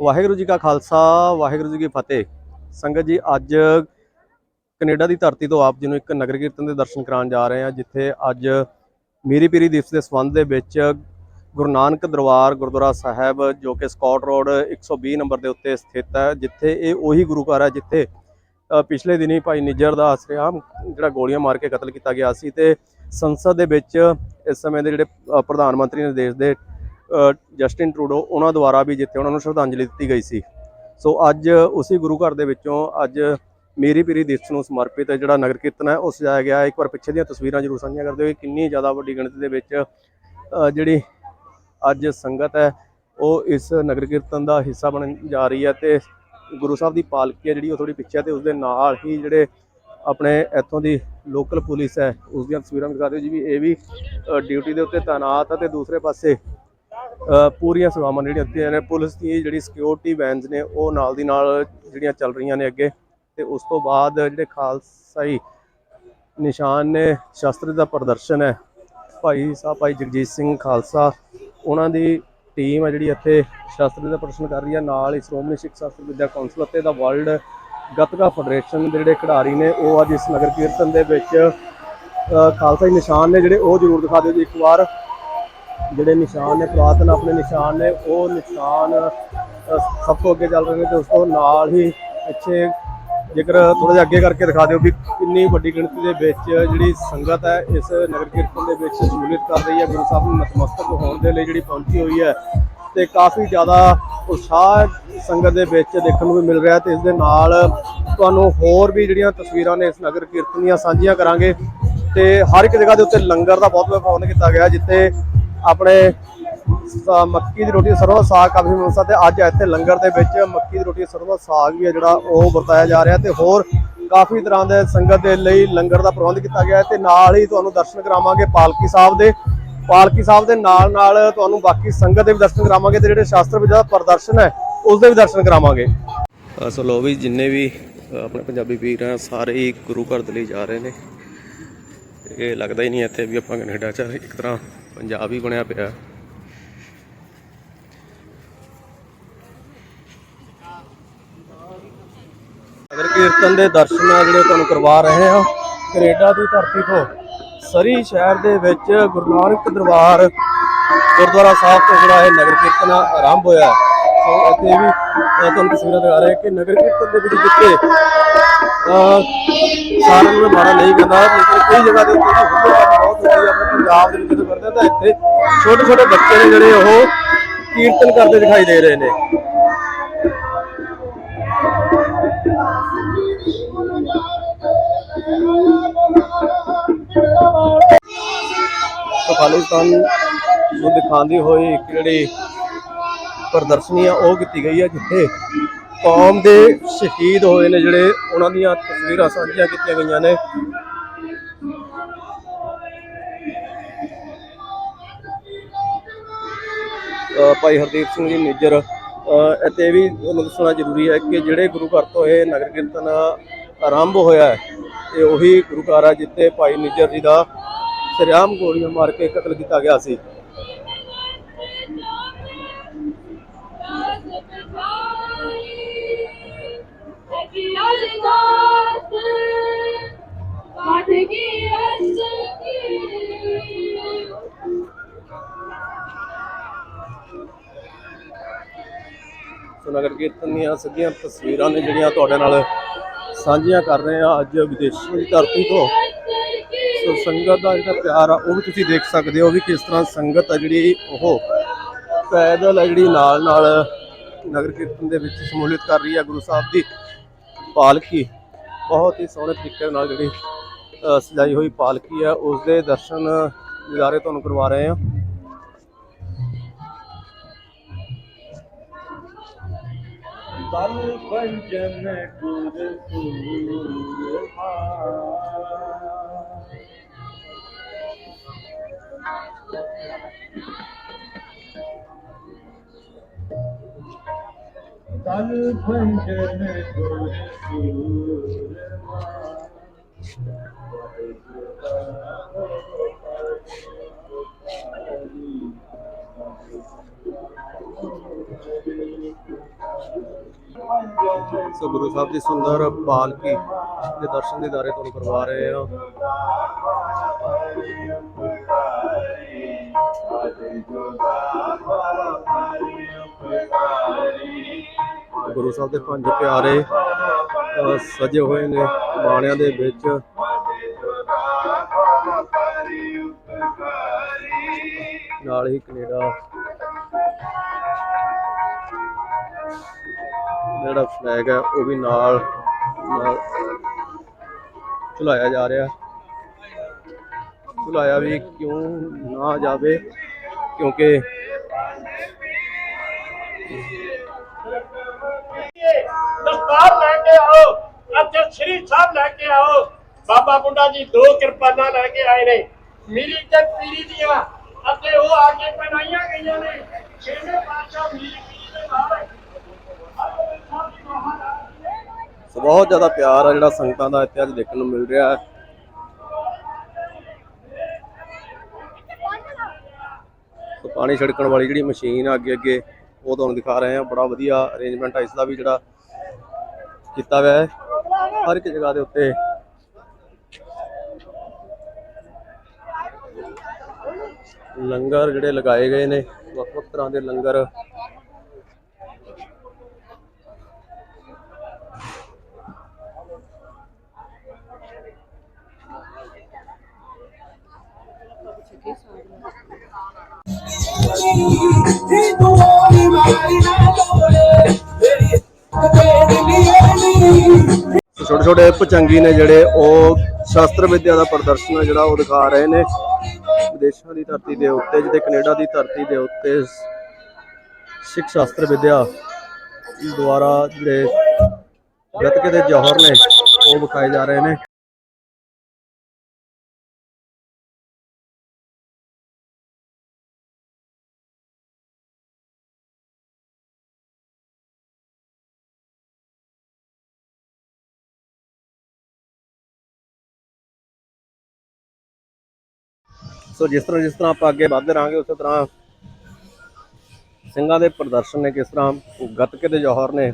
ਵਾਹਿਗੁਰੂ ਜੀ ਕਾ ਖਾਲਸਾ, ਵਾਹਿਗੁਰੂ ਜੀ ਕੀ ਫਤਿਹ। ਸੰਗਤ ਜੀ, ਅੱਜ ਕੈਨੇਡਾ ਦੀ ਧਰਤੀ ਤੋਂ ਆਪ ਜੀ ਨੂੰ ਇੱਕ ਨਗਰ ਕੀਰਤਨ ਦੇ ਦਰਸ਼ਨ ਕਰਾਉਣ ਜਾ ਰਹੇ ਹਾਂ, ਜਿੱਥੇ ਅੱਜ ਮੀਰੀ ਪੀਰੀ ਦਿਵਸ ਦੇ ਸੰਬੰਧ ਦੇ ਵਿੱਚ ਗੁਰੂ ਨਾਨਕ ਦਰਬਾਰ ਗੁਰਦੁਆਰਾ ਸਾਹਿਬ, ਜੋ ਕਿ ਸਕਾਟ ਰੋਡ 120 ਨੰਬਰ ਦੇ ਉੱਤੇ ਸਥਿਤ ਹੈ, ਜਿੱਥੇ ਇਹ ਉਹੀ ਗੁਰੂ ਘਰ ਹੈ, ਜਿੱਥੇ ਪਿਛਲੇ ਦਿਨੀ ਭਾਈ ਨਿੱਜਰ ਦਾ ਆਸਰਿਆਮ ਜਿਹੜਾ ਗੋਲੀਆਂ ਮਾਰ ਕੇ ਕਤਲ ਕੀਤਾ ਗਿਆ ਸੀ ਤੇ ਸੰਸਦ ਦੇ ਵਿੱਚ ਇਸ ਸਮੇਂ ਦੇ ਜਿਹੜੇ ਪ੍ਰਧਾਨ ਮੰਤਰੀ ਨੇ, ਦੇਸ਼ ਦੇ ਜਸਟਿਨ ਟਰੂਡੋ, ਉਹਨਾਂ ਦੁਆਰਾ ਵੀ ਜਿੱਥੇ ਉਹਨਾਂ ਨੂੰ ਸ਼ਰਧਾਂਜਲੀ ਦਿੱਤੀ ਗਈ ਸੀ ਸੋ ਅੱਜ ਉਸੇ ਗੁਰੂ ਘਰ ਦੇ ਵਿੱਚੋਂ ਅੱਜ ਮੇਰੀ ਪੀਰੀ ਦਿਵਸ ਨੂੰ ਸਮਰਪਿਤ ਜਿਹੜਾ ਨਗਰ ਕੀਰਤਨ ਹੈ ਉਹ ਸਜਾਇਆ ਗਿਆ ਹੈ। ਇੱਕ ਵਾਰ ਪਿੱਛੇ ਦੀਆਂ ਤਸਵੀਰਾਂ ਜ਼ਰੂਰ ਸਾਂਝੀਆਂ ਕਰਦੇ ਹੋਏ ਕਿੰਨੀ ਜ਼ਿਆਦਾ ਵੱਡੀ ਗਿਣਤੀ ਦੇ ਵਿੱਚ ਜਿਹੜੀ ਅੱਜ ਸੰਗਤ ਹੈ, ਉਹ ਇਸ ਨਗਰ ਕੀਰਤਨ ਦਾ ਹਿੱਸਾ ਬਣਨ ਜਾ ਰਹੀ ਹੈ ਤੇ ਗੁਰੂ ਸਾਹਿਬ ਦੀ ਪਾਲਕੀ ਹੈ ਜਿਹੜੀ, ਉਹ ਥੋੜੀ ਪਿੱਛੇ ਹੈ ਤੇ ਉਸ ਦੇ ਨਾਲ ਹੀ ਜਿਹੜੇ ਆਪਣੇ ਇੱਥੋਂ ਦੀ ਲੋਕਲ ਪੁਲਿਸ ਹੈ ਉਸ ਦੀਆਂ ਤਸਵੀਰਾਂ ਵੀ ਦਿਖਾ ਦਿਓ ਜੀ ਵੀ ਇਹ ਵੀ ਡਿਊਟੀ ਦੇ ਉੱਤੇ ਤਾਇਨਾਤ ਹੈ ਤੇ ਦੂਸਰੇ ਪਾਸੇ ਪੂਰੀਆਂ ਸੇਵਾਵਾਂ ਜਿਹੜੀਆਂ ਦਿੱਤੀਆਂ ਨੇ। ਪੁਲਿਸ ਦੀ ਜਿਹੜੀ ਸਿਕਿਉਰਿਟੀ ਵੈਨਸ ਨੇ ਉਹ ਨਾਲ ਦੀ ਨਾਲ ਜਿਹੜੀਆਂ ਚੱਲ ਰਹੀਆਂ ਨੇ ਅੱਗੇ। ਤੇ ਉਸ ਤੋਂ ਬਾਅਦ ਜਿਹੜੇ ਖਾਲਸਾਈ ਨਿਸ਼ਾਨ ਨੇ ਸ਼ਸਤਰ ਦਾ ਪ੍ਰਦਰਸ਼ਨ ਹੈ। ਭਾਈ ਸਾਹਿਬ ਭਾਈ ਜਗਜੀਤ ਸਿੰਘ ਖਾਲਸਾ ਉਹਨਾਂ ਦੀ ਟੀਮ ਹੈ ਜਿਹੜੀ ਇੱਥੇ ਸ਼ਸਤਰ ਦਾ ਪ੍ਰਦਰਸ਼ਨ ਕਰ ਰਹੀ ਹੈ। ਨਾਲ ਹੀ ਸ਼੍ਰੋਮਣੀ ਸਿੱਖ ਸ਼ਸਤਰ ਵਿਦਿਆ ਕੌਂਸਲ ਅਤੇ ਦਾ ਵਰਲਡ ਗੱਤਕਾ ਫੈਡਰੇਸ਼ਨ ਦੇ ਜਿਹੜੇ ਖਿਡਾਰੀ ਨੇ ਉਹ ਅੱਜ ਇਸ ਨਗਰ ਕੀਰਤਨ ਦੇ ਵਿੱਚ ਅ, ਖਾਲਸਾਈ ਨਿਸ਼ਾਨ ਨੇ ਜਿਹੜੇ ਉਹ ਜ਼ਰੂਰ ਦਿਖਾ ਦਿਓ ਜੀ ਇੱਕ ਵਾਰ। ਜਿਹੜੇ ਨਿਸ਼ਾਨ ਨੇ, ਪੁਰਾਤਨ ਆਪਣੇ ਨਿਸ਼ਾਨ ਨੇ, ਉਹ ਨਿਸ਼ਾਨ ਸਭ ਤੋਂ ਅੱਗੇ ਚੱਲ ਰਹੇ ਨੇ ਤੇ ਉਸ ਤੋਂ ਨਾਲ ਹੀ ਇੱਥੇ ਜੇਕਰ ਥੋੜਾ ਜਿਹਾ ਅੱਗੇ ਕਰਕੇ ਦਿਖਾ ਦਿਓ ਵੀ ਕਿੰਨੀ ਵੱਡੀ ਗਿਣਤੀ ਦੇ ਵਿੱਚ ਜਿਹੜੀ ਸੰਗਤ ਹੈ ਇਸ ਨਗਰ ਕੀਰਤਨ ਦੇ ਵਿੱਚ ਸ਼ਮੂਲੀਅਤ ਕਰ ਰਹੀ ਹੈ, ਗੁਰੂ ਸਾਹਿਬ ਨੂੰ ਨਤਮਸਤਕ ਹੋਣ ਦੇ ਲਈ ਜਿਹੜੀ ਪਹੁੰਚੀ ਹੋਈ ਹੈ ਤੇ ਕਾਫੀ ਜ਼ਿਆਦਾ ਉਤਸ਼ਾਹ ਸੰਗਤ ਦੇ ਵਿੱਚ ਦੇਖਣ ਨੂੰ ਵੀ ਮਿਲ ਰਿਹਾ ਤੇ ਇਸ ਦੇ ਨਾਲ ਤੁਹਾਨੂੰ ਹੋਰ ਵੀ ਜਿਹੜੀਆਂ ਤਸਵੀਰਾਂ ਨੇ ਇਸ ਨਗਰ ਕੀਰਤਨ ਦੀਆਂ ਸਾਂਝੀਆਂ ਕਰਾਂਗੇ ਤੇ ਹਰ ਇੱਕ ਜਗ੍ਹਾ ਦੇ ਉੱਤੇ ਲੰਗਰ ਦਾ ਬਹੁਤ ਪ੍ਰਬੰਧ ਕੀਤਾ ਗਿਆ, ਜਿੱਥੇ ਆਪਣੇ ਮੱਕੀ ਦੀ ਰੋਟੀ ਸਰੋਂ ਦਾ ਸਾਗ ਕਾਫੀ ਮਨਸਾ ਤੇ ਅੱਜ ਇੱਥੇ ਲੰਗਰ ਦੇ ਵਿੱਚ ਮੱਕੀ ਦੀ ਰੋਟੀ ਸਰੋਂ ਦਾ ਸਾਗ ਵੀ ਹੈ ਜਿਹੜਾ ਉਹ ਵਰਤਾਇਆ ਜਾ ਰਿਹਾ ਤੇ ਹੋਰ ਕਾਫੀ ਤਰ੍ਹਾਂ ਦੇ ਸੰਗਤ ਦੇ ਲਈ ਲੰਗਰ ਦਾ ਪ੍ਰਬੰਧ ਕੀਤਾ ਗਿਆ ਹੈ ਤੇ ਨਾਲ ਹੀ ਤੁਹਾਨੂੰ ਦਰਸ਼ਨ ਕਰਾਵਾਂਗੇ ਪਾਲਕੀ ਸਾਹਿਬ ਦੇ। ਪਾਲਕੀ ਸਾਹਿਬ ਦੇ ਨਾਲ ਨਾਲ ਤੁਹਾਨੂੰ ਬਾਕੀ ਸੰਗਤ ਦੇ ਵੀ ਦਰਸ਼ਨ ਕਰਾਵਾਂਗੇ ਤੇ ਜਿਹੜੇ ਸ਼ਾਸਤਰ ਵਿਦਿਆ ਦਾ ਪ੍ਰਦਰਸ਼ਨ ਹੈ, ਉਸ ਦੇ ਵੀ ਦਰਸ਼ਨ ਕਰਾਵਾਂਗੇ। ਸੋ ਲੋ ਵੀ ਜਿੰਨੇ ਵੀ ਆਪਣੇ ਪੰਜਾਬੀ ਵੀਰ ਆ, ਸਾਰੇ ਹੀ ਗੁਰੂ ਘਰ ਦੇ ਲਈ ਜਾ ਰਹੇ ਨੇ। ਇਹ ਲੱਗਦਾ ਹੀ ਨਹੀਂ ਇੱਥੇ ਵੀ ਆਪਾਂ ਕੈਨੇਡਾ 'ਚ ਇੱਕ ਤਰ੍ਹਾਂ ਪੰਜਾਬ ਹੀ ਬਣਿਆ ਪਿਆ ਨਗਰ ਕੀਰਤਨ ਦੇ ਦਰਸ਼ਨ ਆ ਜਿਹੜੇ ਤੁਹਾਨੂੰ ਕਰਵਾ ਰਹੇ ਆ, ਕੈਨੇਡਾ ਦੀ ਧਰਤੀ ਤੋਂ ਸਰੀ ਸ਼ਹਿਰ ਦੇ ਵਿੱਚ ਗੁਰੂ ਨਾਨਕ ਦਰਬਾਰ, ਗੁਰਦੁਆਰਾ ਸਾਹਿਬ ਤੋਂ ਜਿਹੜਾ ਇਹ ਨਗਰ ਕੀਰਤਨ ਆਰੰਭ ਹੋਇਆ ਹੈ। ਸੋ ਇੱਥੇ ਵੀ ਤੁਹਾਨੂੰ ਤਸਵੀਰਾਂ ਦਿਖਾ ਰਹੇ ਕਿ ਨਗਰ ਕੀਰਤਨ ਦੇ ਵਿੱਚ ਜਿੱਥੇ ਸਾਰਿਆਂ ਨੂੰ ਮੈਂ ਮਾੜਾ ਨਹੀਂ ਕਹਿੰਦਾ, ਲੇਕਿਨ ਕਈ ਜਗ੍ਹਾ ਦੇ ਉੱਤੇ ਜੀ ਆਪਣੇ ਪੰਜਾਬ ਦੇ ਵਿੱਚ ਜਦੋਂ ਕਰਦੇ ਤਾਂ ਇੱਥੇ ਛੋਟੇ ਛੋਟੇ ਬੱਚੇ ਨੇ ਜਿਹੜੇ ਉਹ ਕੀਰਤਨ ਕਰਦੇ ਦਿਖਾਈ ਦੇ ਰਹੇ ਨੇ। ਖਾਲਿਸਤਾਨ ਨੂੰ ਦਿਖਾਉਂਦੀ ਹੋਈ ਇੱਕ ਜਿਹੜੀ ਪ੍ਰਦਰਸ਼ਨੀ ਆ, ਉਹ ਕੀਤੀ ਗਈ ਹੈ ਜਿੱਥੇ ਕੌਮ ਦੇ ਸ਼ਹੀਦ ਹੋਏ ਨੇ, ਜਿਹੜੇ ਉਹਨਾਂ ਦੀਆਂ ਤਸਵੀਰਾਂ ਸਾਂਝੀਆਂ ਕੀਤੀਆਂ ਗਈਆਂ ਨੇ। ਭਾਈ ਹਰਦੀਪ ਸਿੰਘ ਜੀ ਨਿੱਜਰ ਅ, ਅਤੇ ਇਹ ਵੀ ਤੁਹਾਨੂੰ ਦੱਸਣਾ ਜ਼ਰੂਰੀ ਹੈ ਕਿ ਜਿਹੜੇ ਗੁਰੂ ਘਰ ਤੋਂ ਇਹ ਨਗਰ ਕੀਰਤਨ ਆਰੰਭ ਹੋਇਆ ਹੈ ਇਹ ਉਹੀ ਗੁਰੂ ਘਰ ਹੈ ਜਿੱਥੇ ਭਾਈ ਨਿੱਜਰ ਜੀ ਦਾ ਸ਼ਰਿਆਮ ਗੋਲੀਆਂ ਮਾਰ ਕੇ ਕਤਲ ਕੀਤਾ ਗਿਆ ਸੀ। ਸੋ ਨਗਰ ਕੀਰਤਨ ਦੀਆਂ ਸਿੱਧੀਆਂ ਤਸਵੀਰਾਂ ਨੇ ਜਿਹੜੀਆਂ ਤੁਹਾਡੇ ਨਾਲ ਸਾਂਝੀਆਂ ਕਰ ਰਹੇ ਆ ਅੱਜ ਵਿਦੇਸ਼ਾਂ ਦੀ ਧਰਤੀ ਤੋਂ। ਸੋ ਸੰਗਤ ਦਾ ਜਿਹੜਾ ਪਿਆਰ ਆ, ਉਹ ਵੀ ਤੁਸੀਂ ਦੇਖ ਸਕਦੇ ਹੋ ਵੀ ਕਿਸ ਤਰ੍ਹਾਂ ਸੰਗਤ ਆ ਜਿਹੜੀ ਉਹ ਪੈਦਲ ਆ ਜਿਹੜੀ ਨਾਲ ਨਾਲ ਨਗਰ ਕੀਰਤਨ ਦੇ ਵਿੱਚ ਸ਼ਮੂਲੀਅਤ ਕਰ ਰਹੀ ਹੈ ਗੁਰੂ ਸਾਹਿਬ ਦੀ ਪਾਲਕੀ ਬਹੁਤ ਹੀ ਸੋਹਣੇ ਤਰੀਕੇ ਨਾਲ ਜਿਹੜੀ ਸਜਾਈ ਹੋਈ ਪਾਲਕੀ ਹੈ ਉਸ ਦੇ ਦਰਸ਼ਨ ਨਜ਼ਾਰੇ ਤੁਹਾਨੂੰ ਕਰਵਾ ਰਹੇ ਹਾਂ। ਬਲ ਪੰਜਨ ਗੁਰ ਸੂਰਮਾ ਬਲ ਪੰਜਨ ਗੁਰ ਸੂਰਮਾ ਸੋ ਗੁਰੂ ਸਾਹਿਬ ਦੀ ਸੁੰਦਰ ਪਾਲਕੀ ਦੇ ਦਰਸ਼ਨ ਦੀਦਾਰੇ ਤੁਹਾਨੂੰ ਕਰਵਾ ਰਹੇ ਹਾਂ। ਗੁਰੂ ਸਾਹਿਬ ਦੇ ਪੰਜ ਪਿਆਰੇ ਸਜੇ ਹੋਏ ਨੇ ਬਾਣਿਆਂ ਦੇ ਵਿੱਚ। ਨਾਲ ਹੀ ਕੈਨੇਡਾ। ਜਿਹੜਾ ਫਲੈਗ ਹੈ, ਉਹ ਵੀ ਨਾਲ ਨਾਲ ਝੁਲਾਇਆ ਜਾ ਰਿਹਾ। ਝੁਲਾਇਆ ਵੀ ਕਿਉਂ ਨਾ ਜਾਵੇ? ਕਿਉਂਕਿ ਦਸਤਾਰ ਲੈ ਕੇ ਆਓ ਅਤੇ ਸ੍ਰੀ ਸਾਹਿਬ ਲੈ ਕੇ ਆਓ। ਬਾਬਾ ਬੁੱਢਾ ਜੀ ਦੋ ਕਿਰਪਾਨਾਂ ਲੈ ਕੇ ਆਏ ਨੇ। ਮੀਰੀ ਤੇ ਪੀਰੀ ਦੀਆਂ। ਅਤੇ ਉਹ ਆ ਕੇ ਬਣਾਈਆਂ ਗਈਆਂ ਨੇ। ਛੇਵੇਂ ਪਾਤਸ਼ਾਹ ਮੀਰੀ ਪੀਰੀ ਦੇ ਨਾਲ। ਸੋ ਬਹੁਤ ਜ਼ਿਆਦਾ ਪਿਆਰ ਆ ਜਿਹੜਾ ਸੰਗਤਾਂ ਦਾ ਇੱਥੇ ਅੱਜ ਦੇਖਣ ਨੂੰ ਮਿਲ ਰਿਹਾ ਹੈ। ਸੋ ਪਾਣੀ ਛਿੜਕਣ ਵਾਲੀ ਜਿਹੜੀ ਮਸ਼ੀਨ ਆ ਅੱਗੇ ਅੱਗੇ, ਉਹ ਤੁਹਾਨੂੰ ਦਿਖਾ ਰਹੇ ਆ ਬੜਾ ਵਧੀਆ ਅਰੇਂਜਮੈਂਟ ਹੈ ਇਸ ਦਾ ਵੀ ਜਿਹੜਾ ਕੀਤਾ ਹੋਇਆ ਹੈ। ਹਰ ਇੱਕ ਜਗ੍ਹਾ ਦੇ ਉੱਤੇ ਲੰਗਰ ਜਿਹੜੇ ਲਗਾਏ ਗਏ ਨੇ ਵੱਖ ਵੱਖ ਤਰ੍ਹਾਂ ਦੇ ਲੰਗਰ। ਛੋਟੇ ਛੋਟੇ ਪਚੰਗੀ ਨੇ ਜਿਹੜੇ ਉਹ ਸ਼ਾਸਤਰ ਵਿਦਿਆ ਦਾ ਪ੍ਰਦਰਸ਼ਨ ਹੈ ਜਿਹੜਾ ਉਹ ਦਿਖਾ ਰਹੇ ਨੇ। ਵਿਦੇਸ਼ਾਂ ਦੀ ਧਰਤੀ ਦੇ ਉੱਤੇ ਜਿੱਥੇ ਕੈਨੇਡਾ ਦੀ ਧਰਤੀ ਦੇ ਉੱਤੇ ਸਿੱਖ ਸ਼ਾਸਤਰ ਵਿਦਿਆ ਦੁਆਰਾ ਜਿਹੜੇ ਗੱਤਕੇ ਦੇ ਜੌਹਰ ਨੇ, ਉਹ ਵਿਖਾਏ ਜਾ ਰਹੇ ਨੇ। ਸੋ ਜਿਸ ਤਰ੍ਹਾਂ ਜਿਸ ਤਰ੍ਹਾਂ ਆਪਾਂ ਅੱਗੇ ਵੱਧਦੇ ਰਹਾਂਗੇ, ਉਸੇ ਤਰ੍ਹਾਂ ਸਿੰਘਾਂ ਦੇ ਪ੍ਰਦਰਸ਼ਨ ਨੇ ਕਿਸ ਤਰ੍ਹਾਂ ਗੱਤਕੇ ਦੇ ਜੌਹਰ ਨੇ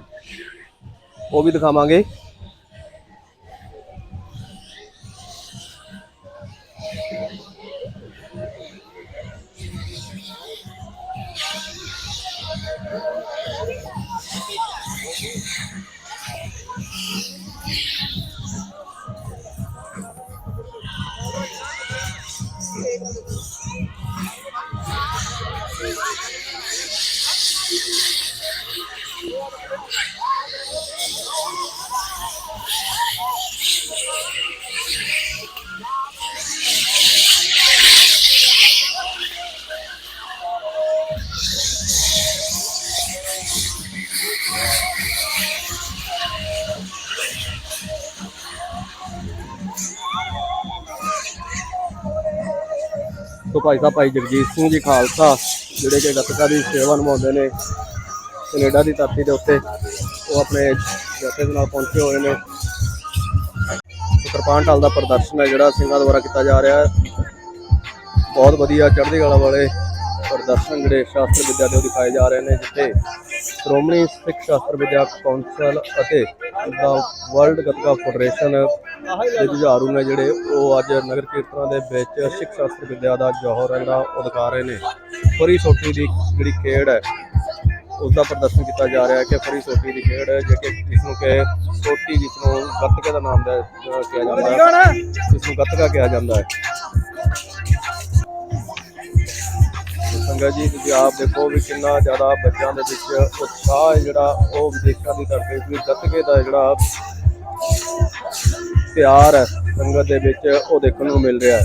ਉਹ ਵੀ ਦਿਖਾਵਾਂਗੇ। ਭਾਈ ਸਾਹਿਬ, ਭਾਈ ਜਗਜੀਤ ਸਿੰਘ ਜੀ ਖਾਲਸਾ, ਜਿਹੜੇ ਕਿ ਗੱਤਕਾ ਦੀ ਸੇਵਾ ਨਿਭਾਉਂਦੇ ਨੇ, ਕੈਨੇਡਾ ਦੀ ਧਰਤੀ ਦੇ ਉੱਤੇ, ਉਹ ਆਪਣੇ ਜਥੇ ਦੇ ਨਾਲ ਪਹੁੰਚੇ ਹੋਏ ਨੇ। ਕਿਰਪਾਨ ਢਾਲ ਦਾ ਪ੍ਰਦਰਸ਼ਨ ਹੈ ਜਿਹੜਾ ਸਿੰਘਾਂ ਦੁਆਰਾ ਕੀਤਾ ਜਾ ਰਿਹਾ ਹੈ। ਬਹੁਤ ਵਧੀਆ ਚੜ੍ਹਦੀ ਕਲਾ ਵਾਲੇ ਪ੍ਰਦਰਸ਼ਨ ਜਿਹੜੇ ਸ਼ਾਸਤਰ ਵਿਦਿਆ ਦੇ ਦਿਖਾਏ ਜਾ ਰਹੇ ਨੇ ਜਿੱਥੇ ਸ਼੍ਰੋਮਣੀ ਸਿੱਖ ਸ਼ਾਸਤਰ ਵਿਦਿਆ ਕੌਂਸਲ ਅਤੇ ਦਾ ਵਰਲਡ ਗੱਤਕਾ ਫੈਡਰੇਸ਼ਨ ਦੇ ਜੁਝਾਰੂ ਨੇ ਜਿਹੜੇ ਉਹ ਅੱਜ ਨਗਰ ਕੀਰਤਨਾਂ ਦੇ ਵਿੱਚ ਸਿੱਖ ਸ਼ਾਸਤਰ ਵਿਦਿਆ ਦਾ ਜੌਹਰ ਜਿਹੜਾ ਉਹ ਦਿਖਾ ਰਹੇ ਨੇ। ਫਰੀ ਸੋਟੀ ਦੀ ਜਿਹੜੀ ਖੇਡ ਹੈ ਉਸ ਦਾ ਪ੍ਰਦਰਸ਼ਨ ਕੀਤਾ ਜਾ ਰਿਹਾ ਹੈ ਕਿ ਫਰੀ ਸੋਟੀ ਦੀ ਖੇਡ ਹੈ ਜਿਹੜੀ ਜਿਸ ਨੂੰ ਕਿ ਸੋਟੀ ਜਿਸ ਨੂੰ ਗੱਤਕੇ ਦਾ ਨਾਮ ਦਾ ਕਿਹਾ ਜਾਂਦਾ ਹੈ। ਜਿਸ ਨੂੰ ਗੱਤਕਾ ਕਿਹਾ ਜਾਂਦਾ ਹੈ। ਸੰਗਤ ਜੀ, ਤੁਸੀਂ ਆਪ ਦੇਖੋ ਵੀ ਕਿੰਨਾ ਜ਼ਿਆਦਾ ਬੱਚਿਆਂ ਦੇ ਵਿੱਚ ਉਤਸ਼ਾਹ ਹੈ ਜਿਹੜਾ ਉਹ ਵਿਦੇਸ਼ਾਂ ਦੀ ਧਰਤੀ ਤੇ ਗੱਤਕੇ ਦਾ ਜਿਹੜਾ ਪਿਆਰ ਹੈ, ਸੰਗਤ ਦੇ ਵਿੱਚ ਉਹ ਦੇਖਣ ਨੂੰ ਮਿਲ ਰਿਹਾ ਹੈ।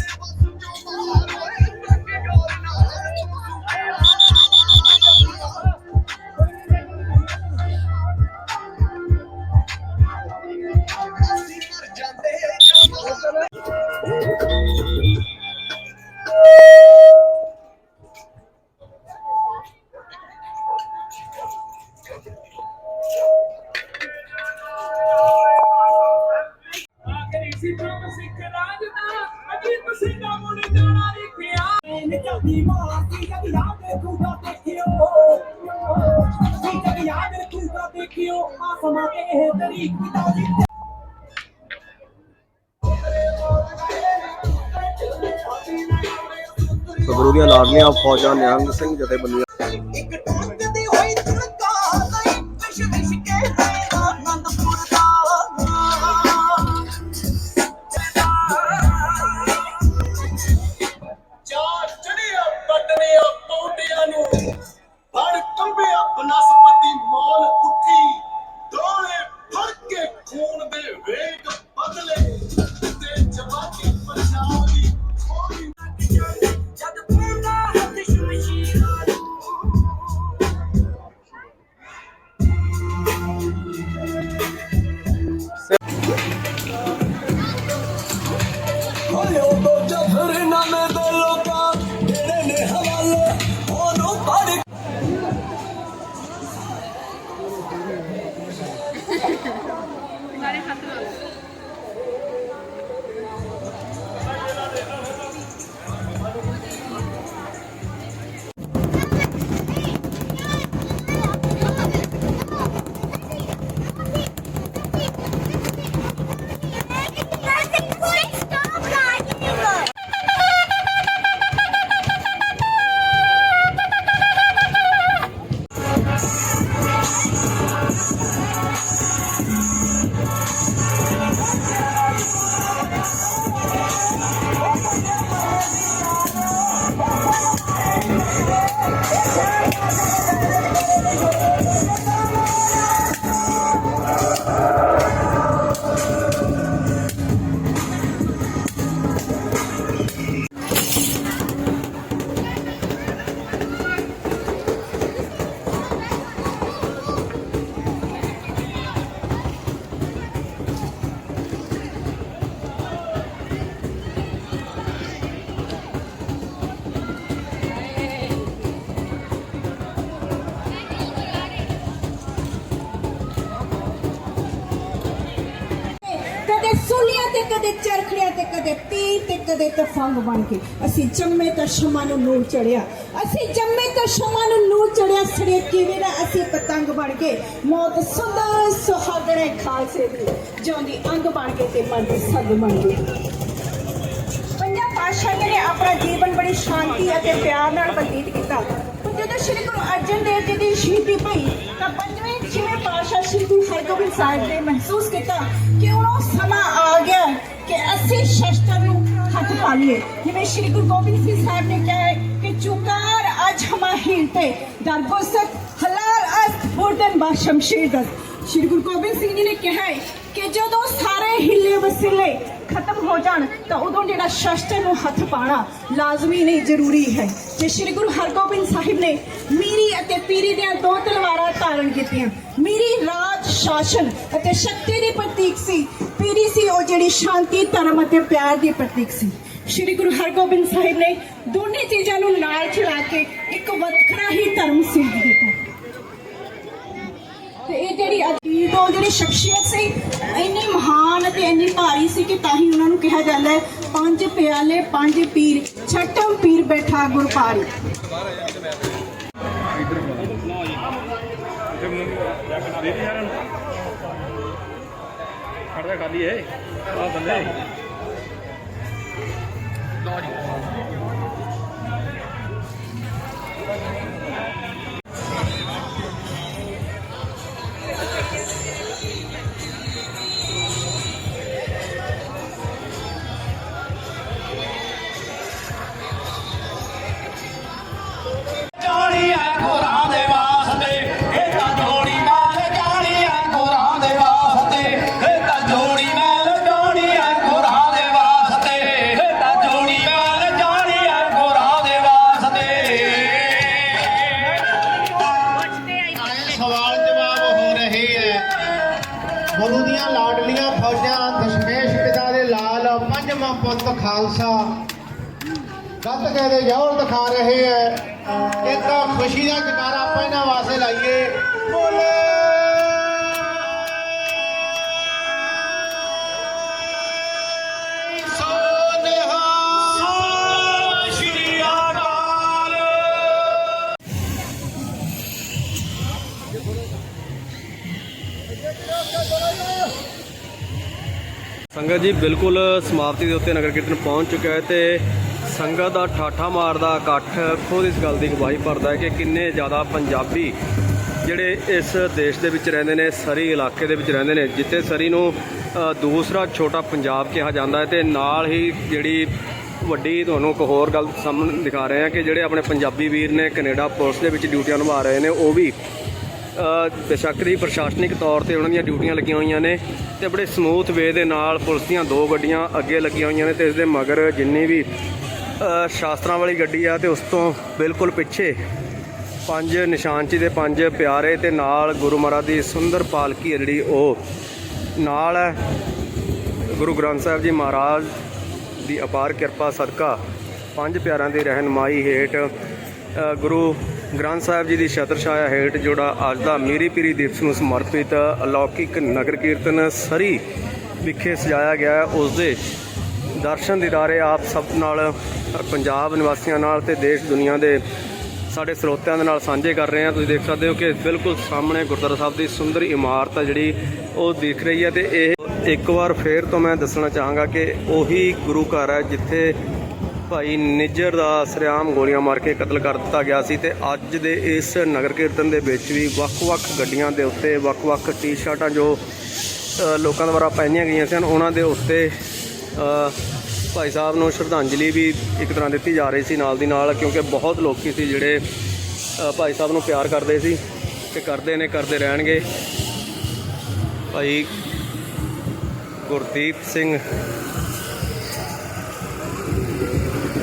ਦੀਆਂ ਲਾਡਲੀਆਂ ਫੌਜਾਂ ਨਿਹੰਗ ਸਿੰਘ ਜਥੇਬੰਦੀਆਂ ਸਾਰੇ ਹੱਥ ਲਾ ਲਓ ਤੀਰ ਤੇ ਕਦੇ ਬਣ ਕੇ। ਅਸੀਂ ਜੰਮੇ ਤਾਂ ਸ਼ਮਾ ਨੂੰ ਨੂਰ ਚੜਿਆ। ਅਸੀਂ ਜੰਮੇ ਤਾਂ ਸ਼ਮਾ ਨੂੰ ਨੂਰ ਚੜਿਆ। ਸੜੇ ਕਿਵੇਂ ਨਾ ਅਸੀਂ ਪਤੰਗ ਬਣ ਕੇ ਮੌਤ ਸੁੰਦਰ ਸੁਹਾਗਣੇ ਖਾਲਸੇ ਦੀ ਜਿਉਂਦੀ ਅੰਗ ਬਣ ਕੇ ਤੇ ਮਰਦੀ ਸੱਗ ਬਣ ਕੇ। ਪੰਜਾਂ ਪਾਤਸ਼ਾਹੀਆਂ ਨੇ ਆਪਣਾ ਜੀਵਨ ਬੜੀ ਸ਼ਾਂਤੀ ਅਤੇ ਪਿਆਰ ਨਾਲ ਬਤੀਤ ਕੀਤਾ। ਜਦੋਂ ਸ੍ਰੀ ਗੁਰੂ ਅਰਜਨ ਦੇਵ ਜੀ ਦੀ ਸ਼ਹੀਦੀ ਪਈ ਤਾਂ ਪੰਜਵੇਂ ਛੇਵੇਂ ਪਾਤਸ਼ਾਹ ਸ੍ਰੀ ਗੁਰੂ ਹਰਗੋਬਿੰਦ ਸਾਹਿਬ ਨੇ ਮਹਿਸੂਸ ਕੀਤਾ ਕਿ ਹੁਣ ਸਮਾਂ ਆ ਗਿਆ ਕਿ ਅਸੀਂ ਸ਼ਸਤਰ ਨੂੰ ਹੱਥ ਪਾ ਲਈਏ ਜਿਵੇਂ ਸ੍ਰੀ ਗੁਰੂ ਗੋਬਿੰਦ ਸਿੰਘ ਸਾਹਿਬ ਨੇ ਕਿਹਾ ਹੈ ਕਿ ਚੁਕਾਰ ਅਜ ਹਮਾ ਹੀਲਤੇ ਦਰ ਹਲਾਲ ਅਸ ਬੁਰਦਨ ਬਾ ਸ਼ਮਸ਼ੀਰ ਦਸ ਸ੍ਰੀ ਗੁਰੂ ਗੋਬਿੰਦ ਸਿੰਘ ਜੀ ਨੇ ਕਿਹਾ ਹੈ ਕਿ ਜਦੋਂ ਸਾਰੇ ਹਿੱਲੇ ਵਸਿਲੇ ਖਤਮ ਹੋ ਜਾਣ ਤਾਂ ਉਦੋਂ ਜਿਹੜਾ ਸ਼ਸਤਰ ਨੂੰ ਹੱਥ ਪਾਣਾ ਲਾਜ਼ਮੀ ਨਹੀਂ ਜ਼ਰੂਰੀ ਹੈ ਤੇ ਸ੍ਰੀ ਗੁਰੂ ਹਰਗੋਬਿੰਦ ਸਾਹਿਬ ਨੇ ਮੀਰੀ ਅਤੇ ਪੀਰੀ ਦੀਆਂ ਦੋ ਤਲਵਾਰਾਂ ਧਾਰਨ ਕੀਤੀਆਂ ਮੀਰੀ ਰਾਜ ਸ਼ਾਸਨ ਅਤੇ ਸ਼ਕਤੀ ਦੀ ਪ੍ਰਤੀਕ ਸੀ ਪੀਰੀ ਸੀ, ਉਹ ਜਿਹੜੀ ਸ਼ਾਂਤੀ, ਧਰਮ ਅਤੇ ਪਿਆਰ ਦੀ ਪ੍ਰਤੀਕ ਸੀ। ਸ੍ਰੀ ਗੁਰੂ ਹਰਗੋਬਿੰਦ ਸਾਹਿਬ ਨੇ ਦੋਨੇ ਚੀਜ਼ਾਂ ਨੂੰ ਨਾਲ ਚਲਾ ਕੇ ਇੱਕ ਵੱਖਰਾ ਹੀ ਧਰਮ ਸਿੱਧ ਕੀਤਾ। ਤੇ ਇਹ ਜਿਹੜੀ ਅਜੀਬ ਉਹ ਜਿਹੜੀ ਸ਼ਖਸੀਅਤ ਸੀ, ਇੰਨੀ ਮਹਾਨ ਅਤੇ ਇੰਨੀ ਭਾਰੀ ਸੀ ਕਿ ਤਾਂ ਹੀ ਉਹਨਾਂ ਨੂੰ ਕਿਹਾ ਜਾਂਦਾ ਹੈ, ਪੰਜ ਪਿਆਲੇ, ਪੰਜ ਪੀਰ, ਛਟਮ ਪੀਰ ਬੈਠਾ ਗੁਰਪਾਰੀ ਖੜਦਾ ਖਾਲੀ ਹੈ ਆ ਬੰਦੇ। ਜਾਣੀਆਂ ਗੱਤ ਦੇ ਜੋਰ ਦਿਖਾ ਰਹੇ ਹੈ। ਇੱਕ ਖੁਸ਼ੀ ਦਾ ਜਕਾਰਾ ਆਪਾਂ ਇਹਨਾਂ ਵਾਸਤੇ ਲਾਈਏ। ਬੋਲੇ। ਸੰਗਤ ਜੀ, ਬਿਲਕੁਲ ਸਮਾਪਤੀ ਦੇ ਉੱਤੇ ਨਗਰ ਕੀਰਤਨ ਪਹੁੰਚ ਚੁੱਕਿਆ ਹੈ ਤੇ ਸੰਗਤ ਦਾ ਠਾਠਾ ਮਾਰਦਾ ਇਕੱਠ, ਖੁਦ ਇਸ ਗੱਲ ਦੀ ਗਵਾਹੀ ਭਰਦਾ ਹੈ ਕਿ ਕਿੰਨੇ ਜ਼ਿਆਦਾ ਪੰਜਾਬੀ ਜਿਹੜੇ ਇਸ ਦੇਸ਼ ਦੇ ਵਿੱਚ ਰਹਿੰਦੇ ਨੇ, ਸਰੀ ਇਲਾਕੇ ਦੇ ਵਿੱਚ ਰਹਿੰਦੇ ਨੇ, ਜਿੱਥੇ ਸਰੀ ਨੂੰ ਦੂਸਰਾ ਛੋਟਾ ਪੰਜਾਬ ਕਿਹਾ ਜਾਂਦਾ ਹੈ ਤੇ ਨਾਲ ਹੀ ਜਿਹੜੀ ਵੱਡੀ ਤੁਹਾਨੂੰ ਇੱਕ ਹੋਰ ਗੱਲ ਸਾਹਮਣੇ ਦਿਖਾ ਰਹੇ ਹਾਂ ਕਿ ਜਿਹੜੇ ਆਪਣੇ ਪੰਜਾਬੀ ਵੀਰ ਨੇ ਕੈਨੇਡਾ ਪੁਲਿਸ ਦੇ ਵਿੱਚ ਡਿਊਟੀਆਂ ਨਿਭਾ ਰਹੇ ਨੇ, ਉਹ ਵੀ ਬੇਸ਼ੱਕ ਦੀ ਪ੍ਰਸ਼ਾਸਨਿਕ ਤੌਰ ਤੇ ਉਹਨਾਂ ਦੀਆਂ ਡਿਊਟੀਆਂ ਲੱਗੀਆਂ ਹੋਈਆਂ ਨੇ ਤੇ ਬੜੇ ਸਮੂਥ ਵੇ ਦੇ ਨਾਲ ਪੁਲਿਸ ਦੀਆਂ ਦੋ ਗੱਡੀਆਂ ਅੱਗੇ ਲੱਗੀਆਂ ਹੋਈਆਂ ਨੇ ਤੇ ਇਸ ਦੇ ਮਗਰ ਜਿੰਨੀ ਵੀ ਸ਼ਾਸਤਰਾਂ ਵਾਲੀ ਗੱਡੀ ਆ ਤੇ ਉਸ ਤੋਂ ਬਿਲਕੁਲ ਪਿੱਛੇ ਪੰਜ ਨਿਸ਼ਾਨਚੀ ਦੇ ਪੰਜ ਪਿਆਰੇ ਤੇ ਨਾਲ ਗੁਰੂ ਮਹਾਰਾਜ ਦੀ ਸੁੰਦਰ ਪਾਲਕੀ ਹੈ ਜਿਹੜੀ ਉਹ ਨਾਲ ਹੈ। ਗੁਰੂ ਗ੍ਰੰਥ ਸਾਹਿਬ ਜੀ ਮਹਾਰਾਜ ਦੀ ਅਪਾਰ ਕਿਰਪਾ ਸਦਕਾ ਪੰਜ ਪਿਆਰਾਂ ਦੀ ਰਹਿਨਮਾਈ ਹੇਠ ਗੁਰੂ ਗ੍ਰੰਥ ਸਾਹਿਬ ਜੀ ਦੀ ਛਤਰ ਛਾਇਆ ਹੇਠ ਜਿਹੜਾ ਅੱਜ ਦਾ ਮੀਰੀ ਪੀਰੀ ਦਿਵਸ ਨੂੰ ਸਮਰਪਿਤ ਅਲੌਕਿਕ ਨਗਰ ਕੀਰਤਨ ਸਰੀ ਵਿਖੇ ਸਜਾਇਆ ਗਿਆ ਹੈ। ਉਸ ਦੇ ਦਰਸ਼ਨ ਦੀਦਾਰੇ ਆਪ ਸਭ ਨਾਲ ਪੰਜਾਬ ਨਿਵਾਸੀਆਂ ਨਾਲ ਤੇ ਦੇਸ਼ ਦੁਨੀਆ ਦੇ ਸਾਡੇ ਸਰੋਤਿਆਂ ਦੇ ਨਾਲ ਸਾਂਝੇ ਕਰ ਰਹੇ ਹਾਂ। ਤੁਸੀਂ ਦੇਖ ਸਕਦੇ ਹੋ ਕਿ ਬਿਲਕੁਲ ਸਾਹਮਣੇ ਗੁਰਦੁਆਰਾ ਸਾਹਿਬ ਦੀ ਸੁੰਦਰ ਇਮਾਰਤ ਹੈ ਜਿਹੜੀ ਉਹ ਦਿਖ ਰਹੀ ਹੈ ਤੇ ਇਹ ਇੱਕ ਵਾਰ ਫੇਰ ਤੋਂ ਮੈਂ ਦੱਸਣਾ ਚਾਹਾਂਗਾ ਕਿ ਉਹੀ ਗੁਰੂ ਘਰ ਹੈ ਜਿੱਥੇ ਭਾਈ ਨਿੱਜਰ ਦਾ ਸਰਿਆਮ ਗੋਲੀਆਂ ਮਾਰ ਕੇ ਕਤਲ ਕਰ ਦਿੱਤਾ ਗਿਆ ਸੀ ਤੇ ਅੱਜ ਦੇ ਇਸ ਨਗਰ ਕੀਰਤਨ ਦੇ ਵਿੱਚ ਵੀ ਵੱਖ-ਵੱਖ ਗੱਡੀਆਂ ਦੇ ਉੱਤੇ ਵੱਖ-ਵੱਖ ਟੀ-ਸ਼ਰਟਾਂ ਜੋ ਲੋਕਾਂ ਦੁਆਰਾ ਪਹਿਨੀਆਂ ਗਈਆਂ ਸਨ, ਉਹਨਾਂ ਦੇ ਉੱਤੇ ਭਾਈ ਸਾਹਿਬ ਨੂੰ ਸ਼ਰਧਾਂਜਲੀ ਵੀ ਇੱਕ ਤਰ੍ਹਾਂ ਦਿੱਤੀ ਜਾ ਰਹੀ ਸੀ ਨਾਲ ਦੀ ਨਾਲ, ਕਿਉਂਕਿ ਬਹੁਤ ਲੋਕੀ ਸੀ ਜਿਹੜੇ ਭਾਈ ਸਾਹਿਬ ਨੂੰ ਪਿਆਰ ਕਰਦੇ ਸੀ ਤੇ ਕਰਦੇ ਨੇ, ਕਰਦੇ ਰਹਿਣਗੇ। ਭਾਈ ਗੁਰਦੀਪ ਸਿੰਘ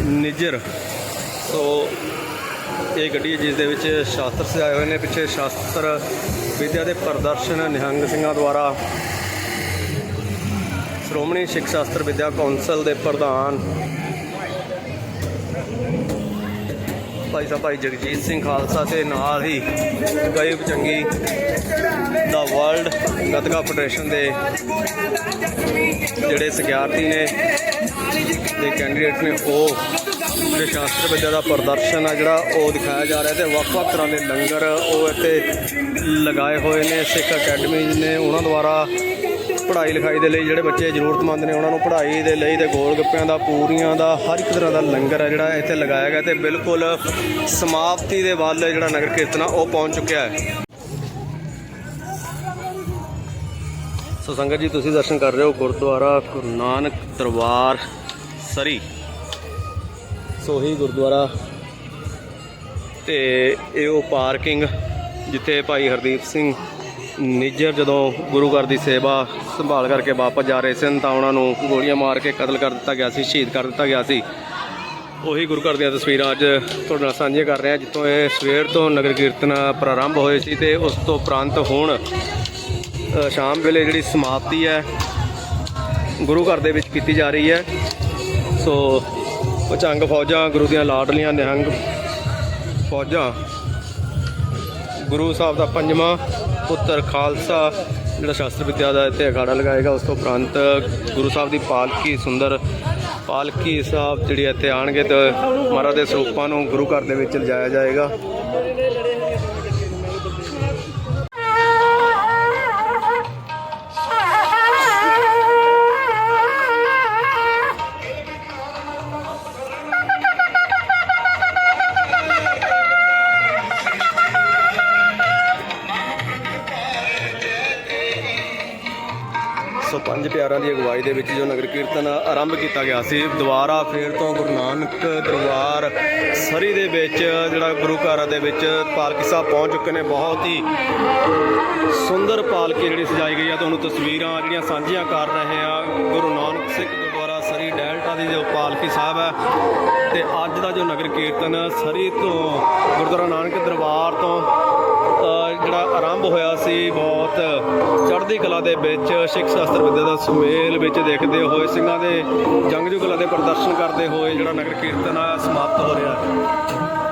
ਨਿੱਜਰ। ਸੋ ਇਹ ਗੱਡੀ ਜਿਸ ਦੇ ਵਿੱਚ ਸ਼ਾਸਤਰ ਸਜਾਏ ਹੋਏ ਨੇ, ਪਿੱਛੇ ਸ਼ਾਸਤਰ ਵਿਦਿਆ ਦੇ ਪ੍ਰਦਰਸ਼ਨ ਨਿਹੰਗ ਸਿੰਘਾਂ ਦੁਆਰਾ ਸ਼੍ਰੋਮਣੀ ਸਿੱਖ ਸ਼ਾਸਤਰ ਵਿਦਿਆ ਕੌਂਸਲ ਦੇ ਪ੍ਰਧਾਨ ਭਾਈ ਸਾਹਿਬ, ਭਾਈ ਜਗਜੀਤ ਸਿੰਘ ਖਾਲਸਾ ਤੇ ਨਾਲ ਹੀ ਕਈ ਚੰਗੀ ਦਾ ਵਰਲਡ ਗਤਕਾ ਫੈਡਰੇਸ਼ਨ ਦੇ ਜਿਹੜੇ ਸਿਖਿਆਰਥੀ ਨੇ, ਦੇ ਕੈਂਡੀਡੇਟ ਨੇ, ਉਹ ਜਿਹੜੇ ਸ਼ਾਸਤਰ ਵਿਦਿਆ ਦਾ ਪ੍ਰਦਰਸ਼ਨ ਆ ਜਿਹੜਾ ਉਹ ਦਿਖਾਇਆ ਜਾ ਰਿਹਾ ਤੇ ਵੱਖ-ਵੱਖ ਤਰ੍ਹਾਂ ਦੇ ਲੰਗਰ ਉਹ ਇੱਥੇ ਲਗਾਏ ਹੋਏ ਨੇ, ਸਿੱਖ ਅਕੈਡਮੀ ਨੇ, ਉਹਨਾਂ ਦੁਆਰਾ ਪੜ੍ਹਾਈ ਲਿਖਾਈ ਦੇ ਲਈ ਜਿਹੜੇ ਬੱਚੇ ਜ਼ਰੂਰਤਮੰਦ ਨੇ, ਉਹਨਾਂ ਨੂੰ ਪੜ੍ਹਾਈ ਦੇ ਲਈ ਤੇ ਗੋਲ ਗੱਪਿਆਂ ਦਾ, ਪੂਰੀਆਂ ਦਾ, ਹਰ ਇੱਕ ਤਰ੍ਹਾਂ ਦਾ ਲੰਗਰ ਹੈ ਜਿਹੜਾ ਇੱਥੇ ਲਗਾਇਆ ਗਿਆ ਤੇ ਬਿਲਕੁਲ ਸਮਾਪਤੀ ਦੇ ਵੱਲ ਜਿਹੜਾ ਨਗਰ ਕੀਰਤਨ ਆ, ਉਹ ਪਹੁੰਚ ਚੁੱਕਿਆ ਹੈ। ਸੋ ਸੰਗਤ ਜੀ, ਤੁਸੀਂ ਦਰਸ਼ਨ ਕਰ ਰਹੇ ਹੋ ਗੁਰਦੁਆਰਾ ਗੁਰੂ ਨਾਨਕ ਦਰਬਾਰ ਸਰੀ। ਸੋ ਹੀ ਗੁਰਦੁਆਰਾ ਤੇ ਇਹ ਉਹ ਪਾਰਕਿੰਗ ਜਿੱਥੇ ਭਾਈ ਹਰਦੀਪ ਸਿੰਘ ਨਿੱਜਰ ਜਦੋਂ ਗੁਰੂ ਘਰ ਦੀ ਸੇਵਾ ਸੰਭਾਲ ਕਰਕੇ ਵਾਪਸ ਜਾ ਰਹੇ ਸਨ ਤਾਂ ਉਹਨਾਂ ਨੂੰ ਗੋਲੀਆਂ ਮਾਰ ਕੇ ਕਤਲ ਕਰ ਦਿੱਤਾ ਗਿਆ ਸੀ, ਸ਼ਹੀਦ ਕਰ ਦਿੱਤਾ ਗਿਆ ਸੀ। ਉਹੀ ਗੁਰੂ ਘਰ ਦੀਆਂ ਤਸਵੀਰਾਂ ਅੱਜ ਤੁਹਾਡੇ ਨਾਲ ਸਾਂਝੀਆਂ ਕਰ ਰਿਹਾ, ਜਿੱਥੋਂ ਇਹ ਸਵੇਰ ਤੋਂ ਨਗਰ ਕੀਰਤਨ ਪ੍ਰਾਰੰਭ ਹੋਏ ਸੀ ਤੇ ਉਸ ਤੋਂ ਉਪਰੰਤ ਹੁਣ ਸ਼ਾਮ ਵੇਲੇ ਜਿਹੜੀ ਸਮਾਪਤੀ ਹੈ, ਗੁਰੂ ਘਰ ਦੇ ਵਿੱਚ ਕੀਤੀ ਜਾ ਰਹੀ ਹੈ। ਸੋ, ਪਚੰਗ ਫੌਜਾਂ, ਗੁਰੂ ਦੀਆਂ ਲਾਡਲੀਆਂ, ਨਿਹੰਗ ਫੌਜਾਂ, ਗੁਰੂ ਸਾਹਿਬ ਦਾ ਪੰਜਵਾਂ ਪੁੱਤਰ ਖਾਲਸਾ, ਜਿਹੜਾ ਸ਼ਾਸਤਰ ਵਿਦਿਆ ਦਾ ਇੱਥੇ ਅਖਾੜਾ ਲਗਾਏਗਾ, ਉਸ ਤੋਂ ਉਪਰੰਤ ਗੁਰੂ ਸਾਹਿਬ ਦੀ ਪਾਲਕੀ, ਸੁੰਦਰ ਪਾਲਕੀ ਸਾਹਿਬ ਜਿਹੜੀ ਇੱਥੇ ਆਣਗੇ ਤੇ ਮਹਾਰਾਜ ਦੇ ਸਰੂਪਾਂ ਨੂੰ ਗੁਰੂ ਘਰ ਦੇ ਵਿੱਚ ਲਿਜਾਇਆ ਜਾਏਗਾ। ਦੀ ਅਗਵਾਈ ਦੇ ਵਿੱਚ ਜੋ ਨਗਰ ਕੀਰਤਨ ਆਰੰਭ ਕੀਤਾ ਗਿਆ ਸੀ, ਦੁਬਾਰਾ ਫੇਰ ਤੋਂ ਗੁਰੂ ਨਾਨਕ ਦਰਬਾਰ ਸਰੀ ਦੇ ਵਿੱਚ, ਜਿਹੜਾ ਗੁਰੂ ਘਰ ਦੇ ਵਿੱਚ ਪਾਲਕੀ ਸਾਹਿਬ ਪਹੁੰਚ ਚੁੱਕੇ ਨੇ, ਬਹੁਤ ਹੀ ਸੁੰਦਰ ਪਾਲਕੀ ਜਿਹੜੀ ਸਜਾਈ ਗਈ ਆ। ਤੁਹਾਨੂੰ ਤਸਵੀਰਾਂ ਜਿਹੜੀਆਂ ਸਾਂਝੀਆਂ ਕਰ ਰਹੇ ਆ, ਗੁਰੂ ਨਾਨਕ ਸਿੱਖ ਗੁਰਦੁਆਰਾ ਸਰੀ ਡੈਲਟਾ ਦੀ ਜੋ ਪਾਲਕੀ ਸਾਹਿਬ ਹੈ ਤੇ ਅੱਜ ਦਾ ਜੋ ਨਗਰ ਕੀਰਤਨ ਸਰੀ ਤੋਂ ਗੁਰਦੁਆਰਾ ਨਾਨਕ ਦਰਬਾਰ ਤੋਂ ਜਿਹੜਾ ਆਰੰਭ ਹੋਇਆ ਸੀ, ਬਹੁਤ ਚੜ੍ਹਦੀ ਕਲਾ ਦੇ ਵਿੱਚ, ਸਿੱਖ ਸ਼ਾਸਤਰ ਵਿਦਿਆ ਦਾ ਸੁਮੇਲ ਵਿੱਚ ਦੇਖਦੇ ਹੋਏ, ਸਿੰਘਾਂ ਦੇ ਜੰਗਜੂ ਕਲਾ ਦੇ ਪ੍ਰਦਰਸ਼ਨ ਕਰਦੇ ਹੋਏ ਜਿਹੜਾ ਨਗਰ ਕੀਰਤਨ ਆ, ਸਮਾਪਤ ਹੋ ਰਿਹਾ ਹੈ।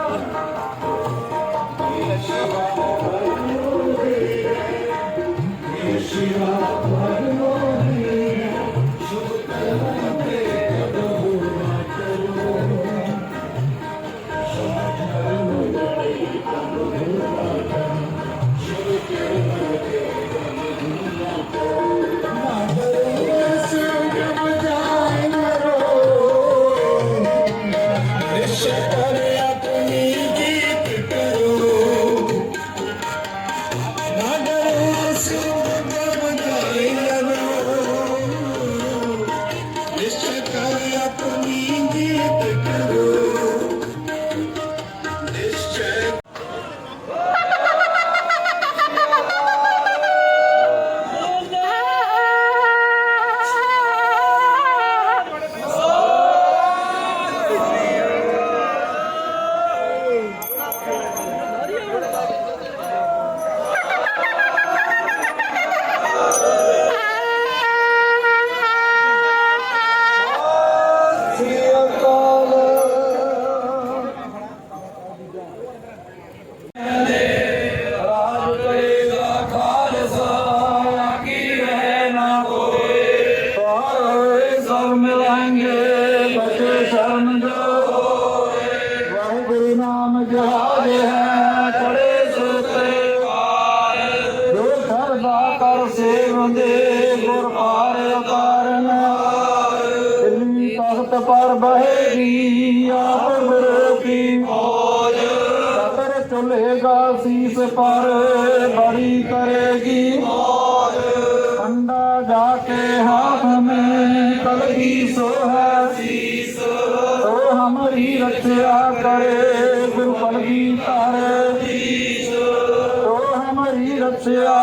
yeah. Yeah.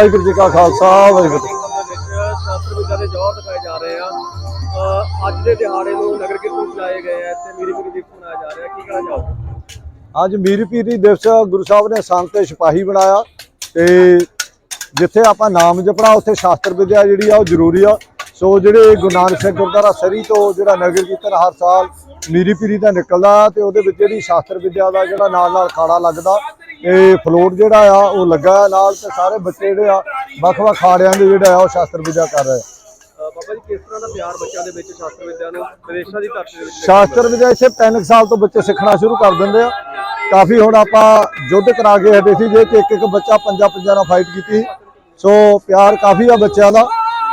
ਵਾਹਿਗੁਰੂ ਜੀ ਕਾ ਖਾਲਸਾ ਵਾਹਿਗੁਰੂ ਸ਼ਾਸਤਰ ਵਿਦਿਆ ਦੇ ਜੋਹਰ ਦਿਖਾਏ ਜਾ ਰਹੇ ਆ। ਅ, ਅੱਜ ਦੇ ਦਿਹਾੜੇ ਨੂੰ ਨਗਰ ਕੀਰਤਨ ਚਲਾਏ ਗਏ ਆ। ਤੇ ਮੇਰੀ ਮੇਰੀ ਦਿਵਸ ਮਨਾਇਆ ਜਾ ਰਿਹਾ। ਕੀ ਕਹਿਣਾ ਚਾਹੋਗੇ? ਫਤਿਹ। ਅੱਜ ਮੀਰ ਪੀਰੀ ਦਿਵਸ ਗੁਰੂ ਸਾਹਿਬ ਨੇ ਸੰਤ ਤੇ ਸਿਪਾਹੀ ਬਣਾਇਆ ਤੇ ਜਿੱਥੇ ਆਪਾਂ ਨਾਮ ਜਪਣਾ ਉੱਥੇ ਸ਼ਾਸਤਰ ਵਿਦਿਆ ਜਿਹੜੀ ਆ ਉਹ ਜ਼ਰੂਰੀ ਆ। ਸੋ ਜਿਹੜੇ ਗੁਰੂ ਨਾਨਕ ਸਿੰਘ ਗੁਰਦੁਆਰਾ ਸਰੀ ਤੋਂ ਜਿਹੜਾ ਨਗਰ ਕੀਰਤਨ ਹਰ ਸਾਲ ਮੀਰੀ ਪੀਰੀ ਦਾ ਨਿਕਲਦਾ ਤੇ ਉਹਦੇ ਵਿੱਚ ਜਿਹੜੀ ਸ਼ਾਸਤਰ ਵਿਦਿਆ ਦਾ ਜਿਹੜਾ ਨਾਲ ਨਾਲ ਖਾੜਾ ਲੱਗਦਾ ਤੇ ਫਲੋਟ ਜਿਹੜਾ ਆ ਉਹ ਲੱਗਾ ਆ ਨਾਲ ਤੇ ਸਾਰੇ ਬੱਚੇ ਜਿਹੜੇ ਆ ਵੱਖ-ਵੱਖ ਖਾੜਿਆਂ ਦੇ ਜਿਹੜਾ ਆ ਉਹ ਸ਼ਾਸਤਰ ਵਿਦਿਆ ਕਰ ਰਹੇ ਆ। ਬਾਬਾ ਜੀ ਕਿਸ ਤਰ੍ਹਾਂ ਦਾ ਪਿਆਰ ਬੱਚਿਆਂ ਦੇ ਵਿੱਚ ਸ਼ਾਸਤਰ ਵਿਦਿਆ ਨੂੰ ਵਿਦੇਸ਼ਾਂ ਦੀ ਧਰਤੀ ਦੇ ਵਿੱਚ ਸ਼ਾਸਤਰ ਵਿਦਿਆ ਇੱਥੇ 3 ਸਾਲ ਤੋਂ ਬੱਚੇ ਸਿੱਖਣਾ ਸ਼ੁਰੂ ਕਰ ਦਿੰਦੇ ਆ। ਕਾਫੀ ਹੁਣ ਆਪਾਂ ਯੁੱਧ ਕਰਾ ਕੇ ਹਟੇ ਸੀ ਜੇ ਕਿ ਇੱਕ ਇੱਕ ਬੱਚਾ ਪੰਜਾਂ ਪੰਜਾਂ ਨਾਲ ਫਾਈਟ ਕੀਤੀ ਸੋ। ਪਿਆਰ ਕਾਫੀ ਆ ਬੱਚਿਆਂ ਦਾ।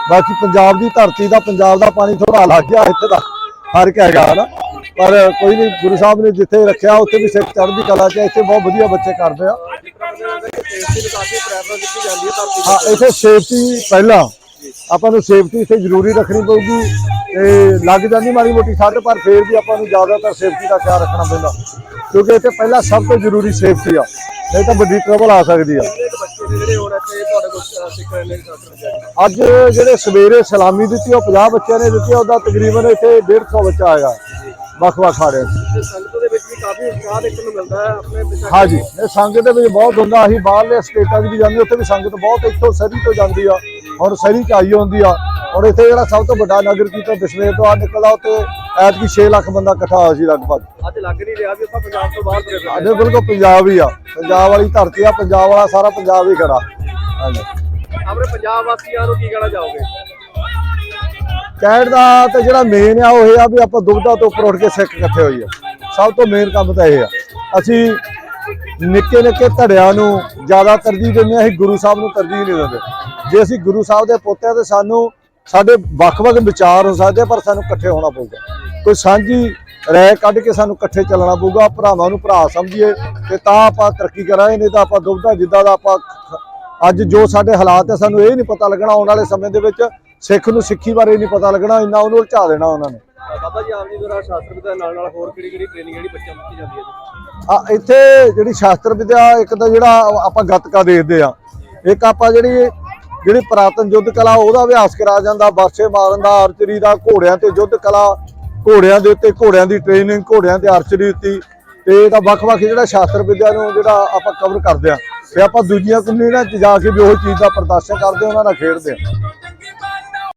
ਬਾਕੀ ਪੰਜਾਬ ਦੀ ਧਰਤੀ ਦਾ ਪੰਜਾਬ ਦਾ ਪਾਣੀ ਥੋੜਾ ਲੱਗ ਗਿਆ ਇੱਥੇ ਦਾ ਫ਼ਰਕ ਹੈਗਾ ਨਾ ਪਰ ਕੋਈ ਨਹੀਂ, ਗੁਰੂ ਸਾਹਿਬ ਨੇ ਜਿੱਥੇ ਰੱਖਿਆ, ਉੱਥੇ ਵੀ ਸਿੱਖ ਚੜ੍ਹਦੀ ਕਲਾ ਚ ਇੱਥੇ ਬਹੁਤ ਵਧੀਆ ਬੱਚੇ ਕਰਦੇ ਆ। ਹਾਂ, ਇੱਥੇ ਸੇਫਟੀ ਪਹਿਲਾਂ। ਆਪਾਂ ਨੂੰ ਸੇਫਟੀ ਇੱਥੇ ਜ਼ਰੂਰੀ ਰੱਖਣੀ ਪਊਗੀ। ਤੇ ਲੱਗ ਜਾਂਦੀ ਮਾੜੀ ਮੋਟੀ ਸੱਟ, ਪਰ ਫੇਰ ਵੀ ਆਪਾਂ ਨੂੰ ਜ਼ਿਆਦਾਤਰ ਸੇਫਟੀ ਦਾ ਖਿਆਲ ਰੱਖਣਾ ਪੈਂਦਾ। ਕਿਉਂਕਿ ਇੱਥੇ ਪਹਿਲਾਂ ਸਭ ਤੋਂ ਜ਼ਰੂਰੀ ਸੇਫਟੀ ਆ। ਨਹੀਂ ਤਾਂ ਵੱਡੀ ਟਰਬਲ ਆ ਸਕਦੀ ਆ। ਅੱਜ ਜਿਹੜੇ ਸਵੇਰੇ ਸਲਾਮੀ ਦਿੱਤੀ, ਉਹ 50 ਬੱਚਿਆਂ ਨੇ ਦਿੱਤੀ, ਉਹਦਾ ਤਕਰੀਬਨ ਇੱਥੇ 150 ਬੱਚਾ ਆਏਗਾ। ਵੱਖ-ਵੱਖ 'ਚ ਤੇ ਸੰਗਤ ਦੇ ਵਿੱਚ ਵੀ ਕਾਫੀ ਉਤਸ਼ਾਹ ਦੇਖਣ ਨੂੰ ਮਿਲਦਾ ਹੈ ਆਪਣੇ ਪਿਤਾ ਹਾਂਜੀ ਇਹ ਸੰਗਤ ਦੇ ਵਿੱਚ ਬਹੁਤ ਹੁੰਦਾ ਅਸੀਂ ਬਾਹਰਲੇ ਸਟੇਟਾਂ 'ਚ ਵੀ ਜਾਂਦੇ ਉੱਥੇ ਵੀ ਸੰਗਤ ਬਹੁਤ ਇੱਥੋਂ ਸਰੀ ਤੋਂ ਜਾਂਦੀ ਆ ਔਰ ਸਰੀ 'ਚ ਆਈ ਹੁੰਦੀ ਆ ਔਰ ਇੱਥੇ ਜਿਹੜਾ ਸਭ ਤੋਂ ਵੱਡਾ ਨਗਰ ਕੀਰਤਨ ਦਸ਼ਮੇਸ਼ ਤੋਂ ਆ ਨਿਕਲਦਾ ਉੱਥੇ ਐਤਕੀ 6 ਲੱਖ ਬੰਦਾ ਇਕੱਠਾ ਹੋਇਆ ਸੀ ਲਗਭਗ। ਅੱਜ ਲੱਗ ਨਹੀਂ ਰਿਹਾ ਵੀ ਆਪਾਂ ਪੰਜਾਬ ਤੋਂ ਬਾਹਰ ਤੁਰੇ ਫਿਰਦੇ ਸਾਡੇ ਬਿਲਕੁਲ ਪੰਜਾਬ ਹੀ ਆ ਪੰਜਾਬ ਵਾਲੀ ਧਰਤੀ ਆ ਪੰਜਾਬ ਵਾਲਾ ਸਾਰਾ ਪੰਜਾਬ ਹੀ ਖੜਾ। ਹਾਂਜੀ। ਆਪਣੇ ਪੰਜਾਬ ਵਾਸੀਆਂ ਨੂੰ ਕੀ ਕਹਿਣਾ ਚਾਹੋਗੇ? ਕਹਿਣ ਦਾ ਤੇ ਜਿਹੜਾ ਮੇਨ ਆ, ਉਹ ਇਹ ਆ ਵੀ ਆਪਾਂ ਦੁਬਦਾ ਤੋਂ ਉੱਪਰ ਉੱਠ ਕੇ ਸਿੱਖ ਇਕੱਠੇ ਹੋਈਏ। ਸਭ ਤੋਂ ਮੇਨ ਕੰਮ ਤਾਂ ਇਹ ਆ। ਅਸੀਂ ਨਿੱਕੇ ਨਿੱਕੇ ਧੜਿਆਂ ਨੂੰ ਜ਼ਿਆਦਾ ਤਰਜੀਹ ਦਿੰਦੇ ਹਾਂ, ਅਸੀਂ ਗੁਰੂ ਸਾਹਿਬ ਨੂੰ ਤਰਜੀਹ ਨਹੀਂ ਦਿੰਦੇ। ਜੇ ਅਸੀਂ ਗੁਰੂ ਸਾਹਿਬ ਦੇ ਪੁੱਤ ਆ ਤੇ ਸਾਨੂੰ, ਸਾਡੇ ਵੱਖ-ਵੱਖ ਵਿਚਾਰ ਹੋ ਸਕਦੇ ਪਰ ਸਾਨੂੰ ਇਕੱਠੇ ਹੋਣਾ ਪਊਗਾ। ਕੋਈ ਸਾਂਝੀ ਰਾਏ ਕੱਢ ਕੇ ਸਾਨੂੰ ਇਕੱਠੇ ਚੱਲਣਾ ਪਊਗਾ, ਭਰਾਵਾਂ ਨੂੰ ਭਰਾ ਸਮਝੀਏ ਤੇ ਤਾਂ ਆਪਾਂ ਤਰੱਕੀ ਕਰਾਂਗੇ, ਨਹੀਂ ਤਾਂ ਆਪਾਂ ਦੁਬਦਾ ਜਿੱਦਾਂ ਦਾ ਆਪਾਂ ਅੱਜ ਜੋ ਸਾਡੇ ਹਾਲਾਤ ਹੈ ਸਾਨੂੰ ਇਹ ਨਹੀਂ ਪਤਾ ਲੱਗਣਾ ਆਉਣ ਵਾਲੇ ਸਮੇਂ ਦੇ ਵਿੱਚ ਸਿੱਖ ਨੂੰ ਸਿੱਖੀ ਬਾਰੇ ਨਹੀਂ ਪਤਾ ਲੱਗਣਾ ਇੰਨਾ ਉਹਨੂੰ ਉਲਝਾ ਦੇਣਾ ਉਹਨਾਂ ਨੇ। ਬਾਬਾ ਜੀ ਆਪ ਜੀ ਦੁਆਰਾ ਸ਼ਾਸਤਰ ਵਿਦਿਆ ਨਾਲ ਨਾਲ ਹੋਰ ਕਿਹੜੀ ਕਿਹੜੀ ਟ੍ਰੇਨਿੰਗ ਜਿਹੜੀ ਬੱਚਿਆਂ ਨੂੰ ਦਿੱਤੀ ਜਾਂਦੀ ਹੈ? ਆ ਇੱਥੇ ਜਿਹੜੀ ਸ਼ਾਸਤਰ ਵਿਦਿਆ ਇੱਕ ਤਾਂ ਜਿਹੜਾ ਆਪਾਂ ਗੱਤਕਾ ਦੇਖਦੇ ਆ ਇੱਕ ਆਪਾਂ ਜਿਹੜੀ ਜਿਹੜੀ ਪੁਰਾਤਨ ਯੁੱਧ ਕਲਾ ਉਹਦਾ ਅਭਿਆਸ ਕਰਾਇਆ ਜਾਂਦਾ। ਬਾਛੇ ਮਾਰਨ ਦਾ ਆਰਚਰੀ ਦਾ ਘੋੜਿਆਂ ਤੇ ਯੁੱਧ ਕਲਾ ਘੋੜਿਆਂ ਦੇ ਉੱਤੇ ਘੋੜਿਆਂ ਦੀ ਟ੍ਰੇਨਿੰਗ ਘੋੜਿਆਂ ਤੇ ਆਰਚਰੀ ਦਿੱਤੀ। ਤੇ ਇਹਦਾ ਵੱਖ-ਵੱਖ ਜਿਹੜਾ ਸ਼ਾਸਤਰ ਵਿਦਿਆ ਨੂੰ ਜਿਹੜਾ ਆਪਾਂ ਕਵਰ ਕਰਦੇ ਆ ਤੇ ਆਪਾਂ ਦੂਜੀਆਂ ਕੰਪਨੀਆਂ 'ਚ ਜਾ ਕੇ ਵੀ ਉਹ ਚੀਜ਼ ਦਾ ਪ੍ਰਦਰਸ਼ਨ ਕਰਦੇ ਉਹਨਾਂ ਨਾਲ ਖੇਡਦੇ ਆ